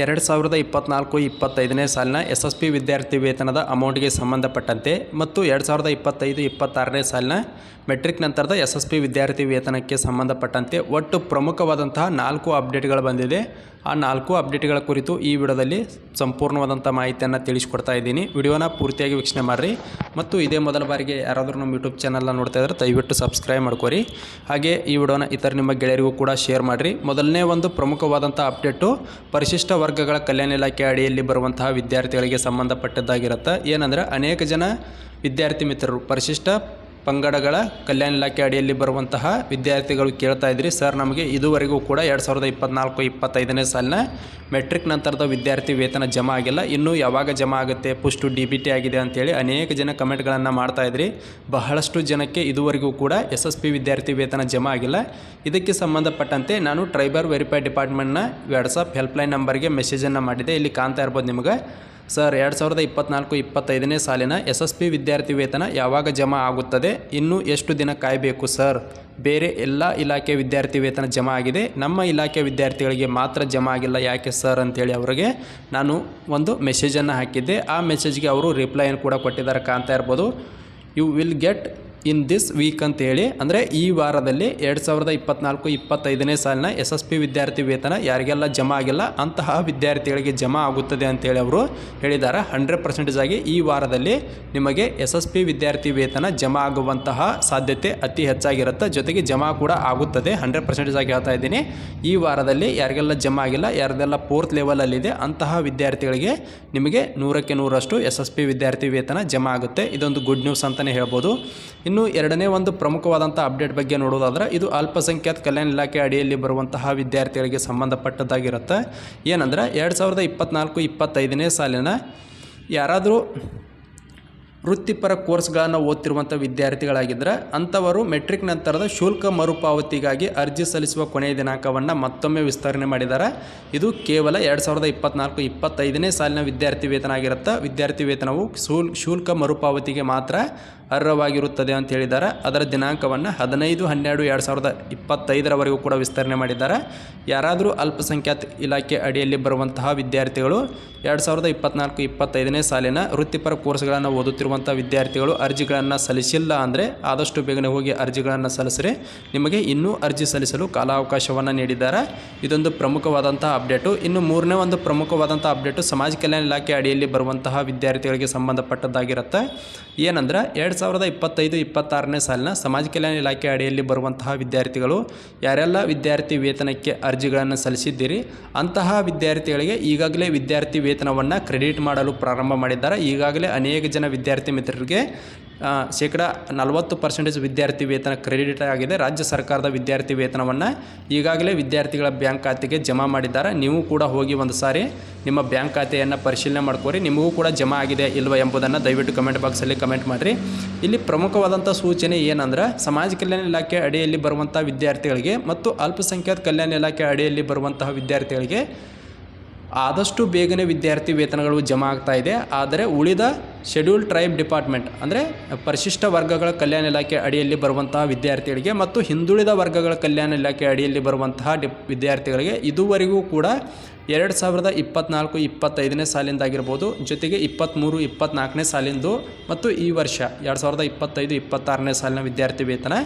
ಎರಡು ಸಾವಿರದ ಇಪ್ಪತ್ನಾಲ್ಕು ಇಪ್ಪತ್ತೈದನೇ ಸಾಲಿನ ಎಸ್ ಎಸ್ ಪಿ ವಿದ್ಯಾರ್ಥಿ ವೇತನದ ಅಮೌಂಟ್ಗೆ ಸಂಬಂಧಪಟ್ಟಂತೆ ಮತ್ತು ಎರಡು ಸಾವಿರದ ಇಪ್ಪತ್ತೈದು ಇಪ್ಪತ್ತಾರನೇ ಸಾಲಿನ ಮೆಟ್ರಿಕ್ ನಂತರದ ಎಸ್ ಎಸ್ ಪಿ ವಿದ್ಯಾರ್ಥಿ ವೇತನಕ್ಕೆ ಸಂಬಂಧಪಟ್ಟಂತೆ ಒಟ್ಟು ಪ್ರಮುಖವಾದಂತಹ ನಾಲ್ಕು ಅಪ್ಡೇಟ್ಗಳು ಬಂದಿದೆ. ಆ ನಾಲ್ಕು ಅಪ್ಡೇಟ್ಗಳ ಕುರಿತು ಈ ವಿಡಿಯೋದಲ್ಲಿ ಸಂಪೂರ್ಣವಾದಂಥ ಮಾಹಿತಿಯನ್ನು ತಿಳಿಸ್ಕೊಡ್ತಾ ಇದ್ದೀನಿ. ವಿಡಿಯೋನ ಪೂರ್ತಿಯಾಗಿ ವೀಕ್ಷಣೆ ಮಾಡಿರಿ. ಮತ್ತು ಇದೇ ಮೊದಲ ಬಾರಿಗೆ ಯಾರಾದರೂ ನಮ್ಮ ಯೂಟ್ಯೂಬ್ ಚಾನಲ್ನ ನೋಡ್ತಾ ಇದ್ದರೆ ದಯವಿಟ್ಟು ಸಬ್ಸ್ಕ್ರೈಬ್ ಮಾಡ್ಕೊರಿ. ಹಾಗೆ ಈ ವಿಡಿಯೋನ ಇತರ ನಿಮ್ಮ ಗೆಳೆಯರಿಗೂ ಕೂಡ ಶೇರ್ ಮಾಡಿರಿ. ಮೊದಲನೇ ಒಂದು ಪ್ರಮುಖವಾದಂಥ ಅಪ್ಡೇಟು ಪರಿಶಿಷ್ಟ ವರ್ಗಗಳ ಕಲ್ಯಾಣ ಇಲಾಖೆ ಅಡಿಯಲ್ಲಿ ಬರುವಂತಹ ವಿದ್ಯಾರ್ಥಿಗಳಿಗೆ ಸಂಬಂಧಪಟ್ಟದ್ದಾಗಿರುತ್ತೆ. ಏನಂದರೆ ಅನೇಕ ಜನ ವಿದ್ಯಾರ್ಥಿ ಮಿತ್ರರು ಪರಿಶಿಷ್ಟ ಪಂಗಡಗಳ ಕಲ್ಯಾಣ ಇಲಾಖೆ ಅಡಿಯಲ್ಲಿ ಬರುವಂತಹ ವಿದ್ಯಾರ್ಥಿಗಳು ಕೇಳ್ತಾ ಇದ್ರಿ. ಸರ್, ನಮಗೆ ಇದುವರೆಗೂ ಕೂಡ ಎರಡು ಸಾವಿರದ ಇಪ್ಪತ್ನಾಲ್ಕು, ಇಪ್ಪತ್ತೈದನೇ ಸಾಲಿನ ಮೆಟ್ರಿಕ್ ನಂತರದ ವಿದ್ಯಾರ್ಥಿ ವೇತನ ಜಮಾ ಆಗಿಲ್ಲ. ಇನ್ನೂ ಯಾವಾಗ ಜಮಾ ಆಗುತ್ತೆ, ಪುಷ್ಟು ಡಿ ಬಿ ಟಿ ಆಗಿದೆ ಅಂತೇಳಿ ಅನೇಕ ಜನ ಕಮೆಂಟ್ಗಳನ್ನು ಮಾಡ್ತಾ ಇದ್ರಿ. ಬಹಳಷ್ಟು ಜನಕ್ಕೆ ಇದುವರೆಗೂ ಕೂಡ ಎಸ್ ಎಸ್ ಪಿ ವಿದ್ಯಾರ್ಥಿ ವೇತನ ಜಮಾ ಆಗಿಲ್ಲ. ಇದಕ್ಕೆ ಸಂಬಂಧಪಟ್ಟಂತೆ ನಾನು ಟ್ರೈಬರ್ ವೆರಿಫೈ ಡಿಪಾರ್ಟ್ಮೆಂಟ್ನ ವಾಟ್ಸಪ್ ಹೆಲ್ಪ್ಲೈನ್ ನಂಬರ್ಗೆ ಮೆಸೇಜನ್ನು ಮಾಡಿದೆ ಇಲ್ಲಿ ಕಾಣ್ತಾ ಇರ್ಬೋದು ನಿಮಗೆ. ಸರ್, ಎರಡು ಸಾವಿರದ ಇಪ್ಪತ್ನಾಲ್ಕು ಇಪ್ಪತ್ತೈದನೇ ಸಾಲಿನ ಎಸ್ ಎಸ್ ಪಿ ವಿದ್ಯಾರ್ಥಿ ವೇತನ ಯಾವಾಗ ಜಮಾ ಆಗುತ್ತದೆ? ಇನ್ನೂ ಎಷ್ಟು ದಿನ ಕಾಯಬೇಕು ಸರ್? ಬೇರೆ ಎಲ್ಲ ಇಲಾಖೆ ವಿದ್ಯಾರ್ಥಿ ವೇತನ ಜಮಾ ಆಗಿದೆ. ನಮ್ಮ ಇಲಾಖೆ ವಿದ್ಯಾರ್ಥಿಗಳಿಗೆ ಮಾತ್ರ ಜಮಾ ಆಗಿಲ್ಲ. ಯಾಕೆ ಸರ್ ಅಂತೇಳಿ ಅವರಿಗೆ ನಾನು ಒಂದು ಮೆಸೇಜನ್ನು ಹಾಕಿದ್ದೆ. ಆ ಮೆಸೇಜ್ಗೆ ಅವರು ರಿಪ್ಲೈಯನ್ನು ಕೂಡ ಕೊಟ್ಟಿದ್ದಾರೆ ಕಾಣ್ತಾ ಇರ್ಬೋದು. You will get in this week ಅಂತೇಳಿ, ಅಂದರೆ ಈ ವಾರದಲ್ಲಿ ಎರಡು ಸಾವಿರದ ಇಪ್ಪತ್ನಾಲ್ಕು, ಇಪ್ಪತ್ತೈದನೇ ಸಾಲಿನ ಎಸ್ ಎಸ್ ಪಿ ವಿದ್ಯಾರ್ಥಿ ವೇತನ ಯಾರಿಗೆಲ್ಲ ಜಮಾ ಆಗಿಲ್ಲ, ಅಂತಹ ವಿದ್ಯಾರ್ಥಿಗಳಿಗೆ ಜಮಾ ಆಗುತ್ತದೆ ಅಂತೇಳಿ ಅವರು ಹೇಳಿದ್ದಾರೆ. ಹಂಡ್ರೆಡ್ ಪರ್ಸೆಂಟೇಜ್ ಆಗಿ ಈ ವಾರದಲ್ಲಿ ನಿಮಗೆ ಎಸ್ ಎಸ್ ಪಿ ವಿದ್ಯಾರ್ಥಿ ವೇತನ ಜಮಾ ಆಗುವಂತಹ ಸಾಧ್ಯತೆ ಅತಿ ಹೆಚ್ಚಾಗಿರುತ್ತೆ. ಜೊತೆಗೆ ಜಮಾ ಕೂಡ ಆಗುತ್ತದೆ. ಹಂಡ್ರೆಡ್ ಪರ್ಸೆಂಟೇಜ್ ಆಗಿ ಹೇಳ್ತಾ ಇದ್ದೀನಿ. ಈ ವಾರದಲ್ಲಿ ಯಾರಿಗೆಲ್ಲ ಜಮಾ ಆಗಿಲ್ಲ, ಯಾರದೆಲ್ಲ ಫೋರ್ತ್ ಲೆವೆಲಲ್ಲಿದೆ, ಅಂತಹ ವಿದ್ಯಾರ್ಥಿಗಳಿಗೆ ನಿಮಗೆ ನೂರಕ್ಕೆ ನೂರಷ್ಟು ಎಸ್ ಎಸ್ ಪಿ ವಿದ್ಯಾರ್ಥಿ ವೇತನ ಜಮಾ ಆಗುತ್ತೆ. ಇದೊಂದು ಗುಡ್ ನ್ಯೂಸ್ ಅಂತಲೇ ಹೇಳ್ಬೋದು. ಇನ್ನು ಎರಡನೇ ಒಂದು ಪ್ರಮುಖವಾದಂಥ ಅಪ್ಡೇಟ್ ಬಗ್ಗೆ ನೋಡೋದಾದ್ರೆ, ಇದು ಅಲ್ಪಸಂಖ್ಯಾತ ಕಲ್ಯಾಣ ಇಲಾಖೆ ಅಡಿಯಲ್ಲಿ ಬರುವಂತಹ ವಿದ್ಯಾರ್ಥಿಗಳಿಗೆ ಸಂಬಂಧಪಟ್ಟದ್ದಾಗಿರುತ್ತೆ. ಏನಂದ್ರೆ, ಎರಡು ಸಾವಿರದ ಇಪ್ಪತ್ನಾಲ್ಕು ಇಪ್ಪತ್ತೈದನೇ ಸಾಲಿನ ಯಾರಾದರೂ ವೃತ್ತಿಪರ ಕೋರ್ಸ್ಗಳನ್ನು ಓದ್ತಿರುವಂಥ ವಿದ್ಯಾರ್ಥಿಗಳಾಗಿದ್ದರೆ ಅಂಥವರು ಮೆಟ್ರಿಕ್ ನಂತರದ ಶುಲ್ಕ ಮರುಪಾವತಿಗಾಗಿ ಅರ್ಜಿ ಸಲ್ಲಿಸುವ ಕೊನೆಯ ದಿನಾಂಕವನ್ನು ಮತ್ತೊಮ್ಮೆ ವಿಸ್ತರಣೆ ಮಾಡಿದ್ದಾರೆ. ಇದು ಕೇವಲ ಎರಡು ಸಾವಿರದ ಇಪ್ಪತ್ನಾಲ್ಕು ಇಪ್ಪತ್ತೈದನೇ ಸಾಲಿನ ವಿದ್ಯಾರ್ಥಿ ವೇತನ ಆಗಿರುತ್ತೆ ವಿದ್ಯಾರ್ಥಿ ವೇತನವು ಶುಲ್, ಶುಲ್ಕ ಮರುಪಾವತಿಗೆ ಮಾತ್ರ ಅರ್ಹವಾಗಿರುತ್ತದೆ ಅಂತ ಹೇಳಿದ್ದಾರೆ. ಅದರ ದಿನಾಂಕವನ್ನು ಹದಿನೈದು, ಹನ್ನೆರಡು, ಎರಡು ಸಾವಿರದ ಇಪ್ಪತ್ತೈದರವರೆಗೂ ಕೂಡ ವಿಸ್ತರಣೆ ಮಾಡಿದ್ದಾರೆ. ಯಾರಾದರೂ ಅಲ್ಪಸಂಖ್ಯಾತ ಇಲಾಖೆ ಅಡಿಯಲ್ಲಿ ಬರುವಂತಹ ವಿದ್ಯಾರ್ಥಿಗಳು ಎರಡು ಸಾವಿರದ ಇಪ್ಪತ್ನಾಲ್ಕು, ಇಪ್ಪತ್ತೈದನೇ ಸಾಲಿನ ವೃತ್ತಿಪರ ಕೋರ್ಸ್ಗಳನ್ನು ಓದುತ್ತಿರುವಂಥ ವಿದ್ಯಾರ್ಥಿಗಳು ಅರ್ಜಿಗಳನ್ನು ಸಲ್ಲಿಸಿಲ್ಲ ಅಂದರೆ ಆದಷ್ಟು ಬೇಗನೆ ಹೋಗಿ ಅರ್ಜಿಗಳನ್ನು ಸಲ್ಲಿಸ್ರೆ. ನಿಮಗೆ ಇನ್ನೂ ಅರ್ಜಿ ಸಲ್ಲಿಸಲು ಕಾಲಾವಕಾಶವನ್ನು ನೀಡಿದ್ದಾರೆ. ಇದೊಂದು ಪ್ರಮುಖವಾದಂತಹ ಅಪ್ಡೇಟು. ಇನ್ನು ಮೂರನೇ ಒಂದು ಪ್ರಮುಖವಾದಂಥ ಅಪ್ಡೇಟು ಸಮಾಜ ಕಲ್ಯಾಣ ಇಲಾಖೆ ಅಡಿಯಲ್ಲಿ ಬರುವಂತಹ ವಿದ್ಯಾರ್ಥಿಗಳಿಗೆ ಸಂಬಂಧಪಟ್ಟದ್ದಾಗಿರುತ್ತೆ. ಏನಂದ್ರೆ ಎರಡು ಸಾವಿರದ ಇಪ್ಪತ್ತೈದು, ಇಪ್ಪತ್ತಾರನೇ ಸಾಲಿನ ಸಮಾಜ ಕಲ್ಯಾಣ ಇಲಾಖೆ ಅಡಿಯಲ್ಲಿ ಬರುವಂತಹ ವಿದ್ಯಾರ್ಥಿಗಳು, ಯಾರೆಲ್ಲ ವಿದ್ಯಾರ್ಥಿ ವೇತನಕ್ಕೆ ಅರ್ಜಿಗಳನ್ನು ಸಲ್ಲಿಸಿದ್ದೀರಿ, ಅಂತಹ ವಿದ್ಯಾರ್ಥಿಗಳಿಗೆ ಈಗಾಗಲೇ ವಿದ್ಯಾರ್ಥಿ ವೇತನವನ್ನು ಕ್ರೆಡಿಟ್ ಮಾಡಲು ಪ್ರಾರಂಭ ಮಾಡಿದ್ದಾರೆ. ಈಗಾಗಲೇ ಅನೇಕ ಜನ ವಿದ್ಯಾರ್ಥಿ ಮಿತ್ರರಿಗೆ ಶೇಕಡ ನಲವತ್ತು ಪರ್ಸೆಂಟೇಜ್ ವಿದ್ಯಾರ್ಥಿ ವೇತನ ಕ್ರೆಡಿಟ್ ಆಗಿದೆ. ರಾಜ್ಯ ಸರ್ಕಾರದ ವಿದ್ಯಾರ್ಥಿ ವೇತನವನ್ನು ಈಗಾಗಲೇ ವಿದ್ಯಾರ್ಥಿಗಳ ಬ್ಯಾಂಕ್ ಖಾತೆಗೆ ಜಮಾ ಮಾಡಿದ್ದಾರೆ. ನೀವು ಕೂಡ ಹೋಗಿ ಒಂದು ಸಾರಿ ನಿಮ್ಮ ಬ್ಯಾಂಕ್ ಖಾತೆಯನ್ನು ಪರಿಶೀಲನೆ ಮಾಡ್ಕೋರಿ. ನಿಮಗೂ ಕೂಡ ಜಮಾ ಆಗಿದೆ ಇಲ್ವ ಎಂಬುದನ್ನು ದಯವಿಟ್ಟು ಕಮೆಂಟ್ ಬಾಕ್ಸಲ್ಲಿ ಕಮೆಂಟ್ ಮಾಡಿರಿ. ಇಲ್ಲಿ ಪ್ರಮುಖವಾದಂಥ ಸೂಚನೆ ಏನಂದ್ರೆ, ಸಮಾಜ ಕಲ್ಯಾಣ ಇಲಾಖೆ ಅಡಿಯಲ್ಲಿ ಬರುವಂಥ ವಿದ್ಯಾರ್ಥಿಗಳಿಗೆ ಮತ್ತು ಅಲ್ಪಸಂಖ್ಯಾತ ಕಲ್ಯಾಣ ಇಲಾಖೆ ಅಡಿಯಲ್ಲಿ ಬರುವಂತಹ ವಿದ್ಯಾರ್ಥಿಗಳಿಗೆ ಆದಷ್ಟು ಬೇಗನೆ ವಿದ್ಯಾರ್ಥಿ ವೇತನಗಳು ಜಮಾ ಆಗ್ತಾ ಇದೆ. ಆದರೆ ಉಳಿದ ಶೆಡ್ಯೂಲ್ ಟ್ರೈಬ್ ಡಿಪಾರ್ಟ್ಮೆಂಟ್ ಅಂದರೆ ಪರಿಶಿಷ್ಟ ವರ್ಗಗಳ ಕಲ್ಯಾಣ ಇಲಾಖೆ ಅಡಿಯಲ್ಲಿ ಬರುವಂತಹ ವಿದ್ಯಾರ್ಥಿಗಳಿಗೆ ಮತ್ತು ಹಿಂದುಳಿದ ವರ್ಗಗಳ ಕಲ್ಯಾಣ ಇಲಾಖೆ ಅಡಿಯಲ್ಲಿ ಬರುವಂತಹ ಡಿ ವಿದ್ಯಾರ್ಥಿಗಳಿಗೆ ಇದುವರೆಗೂ ಕೂಡ ಎರಡು ಸಾವಿರದ ಇಪ್ಪತ್ನಾಲ್ಕು ಇಪ್ಪತ್ತೈದನೇ ಸಾಲಿಂದಾಗಿರ್ಬೋದು ಜೊತೆಗೆ ಇಪ್ಪತ್ತ್ಮೂರು ಇಪ್ಪತ್ತ್ನಾಲ್ಕನೇ ಸಾಲಿಂದು ಮತ್ತು ಈ ವರ್ಷ ಎರಡು ಸಾವಿರದ ಇಪ್ಪತ್ತೈದು ಇಪ್ಪತ್ತಾರನೇ ಸಾಲಿನ ವಿದ್ಯಾರ್ಥಿ ವೇತನ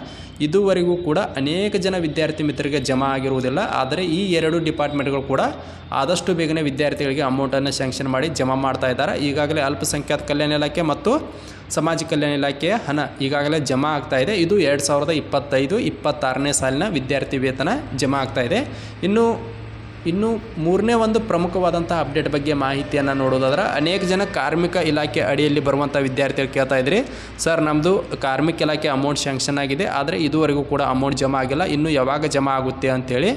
ಇದುವರೆಗೂ ಕೂಡ ಅನೇಕ ಜನ ವಿದ್ಯಾರ್ಥಿ ಮಿತ್ರರಿಗೆ ಜಮಾ ಆಗಿರುವುದಿಲ್ಲ. ಆದರೆ ಈ ಎರಡು ಡಿಪಾರ್ಟ್ಮೆಂಟ್ಗಳು ಕೂಡ ಆದಷ್ಟು ಬೇಗನೆ ವಿದ್ಯಾರ್ಥಿಗಳಿಗೆ ಅಮೌಂಟನ್ನು ಸ್ಯಾಂಕ್ಷನ್ ಮಾಡಿ ಜಮಾ ಮಾಡ್ತಾ ಇದ್ದಾರೆ. ಈಗಾಗಲೇ ಅಲ್ಪಸಂಖ್ಯಾತ ಕಲ್ಯಾಣ ಇಲಾಖೆ ಮತ್ತು ಸಮಾಜ ಕಲ್ಯಾಣ ಇಲಾಖೆಯ ಹಣ ಈಗಾಗಲೇ ಜಮಾ ಆಗ್ತಾ ಇದೆ. ಇದು ಎರಡು ಸಾವಿರದ ಇಪ್ಪತ್ತೈದು, ಇಪ್ಪತ್ತಾರನೇ ಸಾಲಿನ ವಿದ್ಯಾರ್ಥಿ ವೇತನ ಜಮಾ ಆಗ್ತಾ ಇದೆ. ಇನ್ನು ಇನ್ನು ಮೂರನೇ ಒಂದು ಪ್ರಮುಖವಾದಂಥ ಅಪ್ಡೇಟ್ ಬಗ್ಗೆ ಮಾಹಿತಿಯನ್ನು ನೋಡೋದಾದ್ರೆ, ಅನೇಕ ಜನ ಕಾರ್ಮಿಕ ಇಲಾಖೆ ಅಡಿಯಲ್ಲಿ ಬರುವಂಥ ವಿದ್ಯಾರ್ಥಿಗಳು ಕೇಳ್ತಾ ಇದ್ರಿ. ಸರ್ ನಮ್ಮದು ಕಾರ್ಮಿಕ ಇಲಾಖೆ ಅಮೌಂಟ್ ಸ್ಯಾಂಕ್ಷನ್ ಆಗಿದೆ. ಆದರೆ ಇದುವರೆಗೂ ಕೂಡ ಅಮೌಂಟ್ ಜಮಾ ಆಗಿಲ್ಲ. ಇನ್ನು ಯಾವಾಗ ಜಮಾ ಆಗುತ್ತೆ ಅಂತೇಳಿ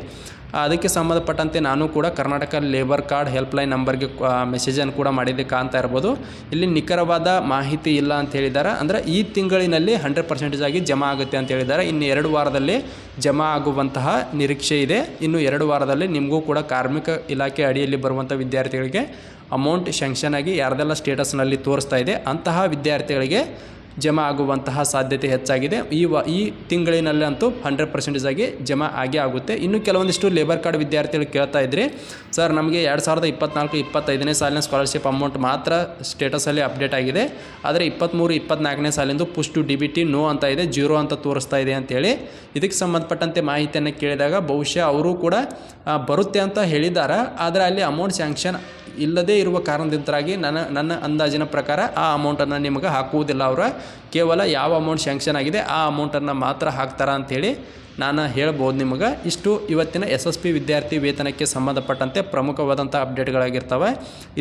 ಅದಕ್ಕೆ ಸಂಬಂಧಪಟ್ಟಂತೆ ನಾನು ಕೂಡ ಕರ್ನಾಟಕ ಲೇಬರ್ ಕಾರ್ಡ್ ಹೆಲ್ಪ್ಲೈನ್ ನಂಬರ್ಗೆ ಮೆಸೇಜನ್ನು ಕೂಡ ಮಾಡಿದ್ದೆ ಕಾಣ್ತಾ ಇರ್ಬೋದು. ಇಲ್ಲಿ ನಿಖರವಾದ ಮಾಹಿತಿ ಇಲ್ಲ ಅಂತ ಹೇಳಿದ್ದಾರೆ. ಅಂದರೆ ಈ ತಿಂಗಳಿನಲ್ಲಿ ಹಂಡ್ರೆಡ್ ಪರ್ಸೆಂಟೇಜ್ ಆಗಿ ಜಮಾ ಆಗುತ್ತೆ ಅಂತ ಹೇಳಿದ್ದಾರೆ. ಇನ್ನು ಎರಡು ವಾರದಲ್ಲಿ ಜಮಾ ಆಗುವಂತಹ ನಿರೀಕ್ಷೆ ಇದೆ. ಇನ್ನು ಎರಡು ವಾರದಲ್ಲಿ ನಿಮಗೂ ಕೂಡ ಕಾರ್ಮಿಕ ಇಲಾಖೆ ಅಡಿಯಲ್ಲಿ ಬರುವಂಥ ವಿದ್ಯಾರ್ಥಿಗಳಿಗೆ ಅಮೌಂಟ್ ಶಾಂಕ್ಷನ್ ಆಗಿ ಯಾರ್ದೆಲ್ಲ ಸ್ಟೇಟಸ್ನಲ್ಲಿ ತೋರಿಸ್ತಾ ಇದೆ, ಅಂತಹ ವಿದ್ಯಾರ್ಥಿಗಳಿಗೆ ಜಮಾ ಆಗುವಂತಹ ಸಾಧ್ಯತೆ ಹೆಚ್ಚಾಗಿದೆ. ಈ ವ, ಈ ತಿಂಗಳಿನಲ್ಲಂತೂ ಹಂಡ್ರೆಡ್ ಪರ್ಸೆಂಟೇಜ್ ಆಗಿ ಜಮಾ ಆಗೇ ಆಗುತ್ತೆ. ಇನ್ನು ಕೆಲವೊಂದಿಷ್ಟು ಲೇಬರ್ ಕಾರ್ಡ್ ವಿದ್ಯಾರ್ಥಿಗಳು ಕೇಳ್ತಾ ಇದ್ರಿ, ಸರ್, ನಮಗೆ ಎರಡು ಸಾವಿರದ ಇಪ್ಪತ್ನಾಲ್ಕು, ಇಪ್ಪತ್ತೈದನೇ ಸಾಲಿನ ಸ್ಕಾಲರ್ಶಿಪ್ ಅಮೌಂಟ್ ಮಾತ್ರ ಸ್ಟೇಟಸಲ್ಲಿ ಅಪ್ಡೇಟ್ ಆಗಿದೆ. ಆದರೆ ಇಪ್ಪತ್ತ್ಮೂರು ಇಪ್ಪತ್ನಾಲ್ಕನೇ ಸಾಲಿಂದು push to D B T no ಅಂತ ಇದೆ ಜೀರೋ ಅಂತ ತೋರಿಸ್ತಾ ಇದೆ ಅಂತೇಳಿ. ಇದಕ್ಕೆ ಸಂಬಂಧಪಟ್ಟಂತೆ ಮಾಹಿತಿಯನ್ನು ಕೇಳಿದಾಗ ಬಹುಶಃ ಅವರು ಕೂಡ ಬರುತ್ತೆ ಅಂತ ಹೇಳಿದ್ದಾರೆ ಆದರೆ ಅಲ್ಲಿ ಅಮೌಂಟ್ ಸ್ಯಾಂಕ್ಷನ್ ಇಲ್ಲದೇ ಇರುವ ಕಾರಣದಿಂದಾಗಿ ನನ್ನ ನನ್ನ ಅಂದಾಜಿನ ಪ್ರಕಾರ ಆ ಅಮೌಂಟನ್ನು ನಿಮಗೆ ಹಾಕುವುದಿಲ್ಲ ಅವರ. ಕೇವಲ ಯಾವ ಅಮೌಂಟ್ ಶ್ಯಾಂಕ್ಷನ್ ಆಗಿದೆ, ಆ ಅಮೌಂಟನ್ನು ಮಾತ್ರ ಹಾಕ್ತಾರ ಅಂಥೇಳಿ ನಾನು ಹೇಳ್ಬೋದು ನಿಮಗೆ. ಇಷ್ಟು ಇವತ್ತಿನ ಎಸ್ ಎಸ್ ಪಿ ವಿದ್ಯಾರ್ಥಿ ವೇತನಕ್ಕೆ ಸಂಬಂಧಪಟ್ಟಂತೆ ಪ್ರಮುಖವಾದಂಥ ಅಪ್ಡೇಟ್ಗಳಾಗಿರ್ತವೆ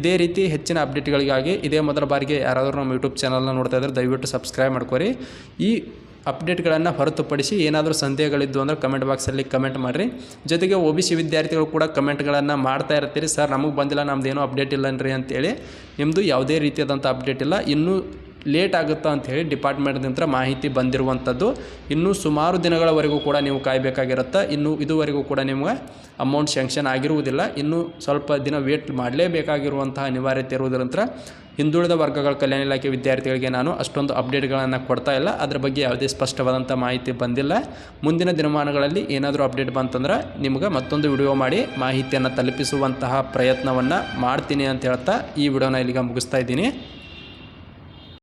ಇದೇ ರೀತಿ ಹೆಚ್ಚಿನ ಅಪ್ಡೇಟ್ಗಳಿಗಾಗಿ ಇದೇ ಮೊದಲ ಬಾರಿಗೆ ಯಾರಾದರೂ ನಮ್ಮ ಯೂಟ್ಯೂಬ್ ಚಾನಲ್ನ ನೋಡ್ತಾ ಇದ್ದರೆ ದಯವಿಟ್ಟು ಸಬ್ಸ್ಕ್ರೈಬ್ ಮಾಡ್ಕೊರಿ. ಈ ಅಪ್ಡೇಟ್ಗಳನ್ನು ಹೊರತುಪಡಿಸಿ ಏನಾದರೂ ಸಂದೇಹಗಳಿದ್ದು ಅಂದರೆ ಕಮೆಂಟ್ ಬಾಕ್ಸಲ್ಲಿ ಕಮೆಂಟ್ ಮಾಡಿರಿ. ಜೊತೆಗೆ ಒ ಬಿ ಸಿ ವಿದ್ಯಾರ್ಥಿಗಳು ಕೂಡ ಕಮೆಂಟ್ಗಳನ್ನು ಮಾಡ್ತಾ ಇರ್ತೀರಿ. ಸರ್, ನಮಗೆ ಬಂದಿಲ್ಲ ನಮ್ಮದೇನೋ ಅಪ್ಡೇಟ್ ಇಲ್ಲನ್ರಿ ಅಂತೇಳಿ. ನಿಮ್ಮದು ಯಾವುದೇ ರೀತಿಯಾದಂಥ ಅಪ್ಡೇಟ್ ಇಲ್ಲ. ಇನ್ನೂ ಲೇಟ್ ಆಗುತ್ತಾ ಅಂಥೇಳಿ ಡಿಪಾರ್ಟ್ಮೆಂಟ್ನಿಂದ ಮಾಹಿತಿ ಬಂದಿರುವಂಥದ್ದು. ಇನ್ನೂ ಸುಮಾರು ದಿನಗಳವರೆಗೂ ಕೂಡ ನೀವು ಕಾಯಬೇಕಾಗಿರುತ್ತೆ. ಇನ್ನು ಇದುವರೆಗೂ ಕೂಡ ನಿಮಗೆ ಅಮೌಂಟ್ ಸ್ಯಾಂಕ್ಷನ್ ಆಗಿರುವುದಿಲ್ಲ. ಇನ್ನೂ ಸ್ವಲ್ಪ ದಿನ ವೇಟ್ ಮಾಡಲೇಬೇಕಾಗಿರುವಂತಹ ಅನಿವಾರ್ಯತೆ ಇರುವುದರಿಂದ ಹಿಂದುಳಿದ ವರ್ಗಗಳ ಕಲ್ಯಾಣ ಇಲಾಖೆ ವಿದ್ಯಾರ್ಥಿಗಳಿಗೆ ನಾನು ಅಷ್ಟೊಂದು ಅಪ್ಡೇಟ್ಗಳನ್ನು ಕೊಡ್ತಾ ಇಲ್ಲ. ಅದ್ರ ಬಗ್ಗೆ ಯಾವುದೇ ಸ್ಪಷ್ಟವಾದಂಥ ಮಾಹಿತಿ ಬಂದಿಲ್ಲ. ಮುಂದಿನ ದಿನಮಾನಗಳಲ್ಲಿ ಏನಾದರೂ ಅಪ್ಡೇಟ್ ಬಂತಂದ್ರೆ ನಿಮ್ಗೆ ಮತ್ತೊಂದು ವಿಡಿಯೋ ಮಾಡಿ ಮಾಹಿತಿಯನ್ನು ತಲುಪಿಸುವಂತಹ ಪ್ರಯತ್ನವನ್ನು ಮಾಡ್ತೀನಿ ಅಂತ ಹೇಳ್ತಾ ಈ ವಿಡಿಯೋನ ಇಲ್ಲಿಗೆ ಮುಗಿಸ್ತಾ ಇದ್ದೀನಿ.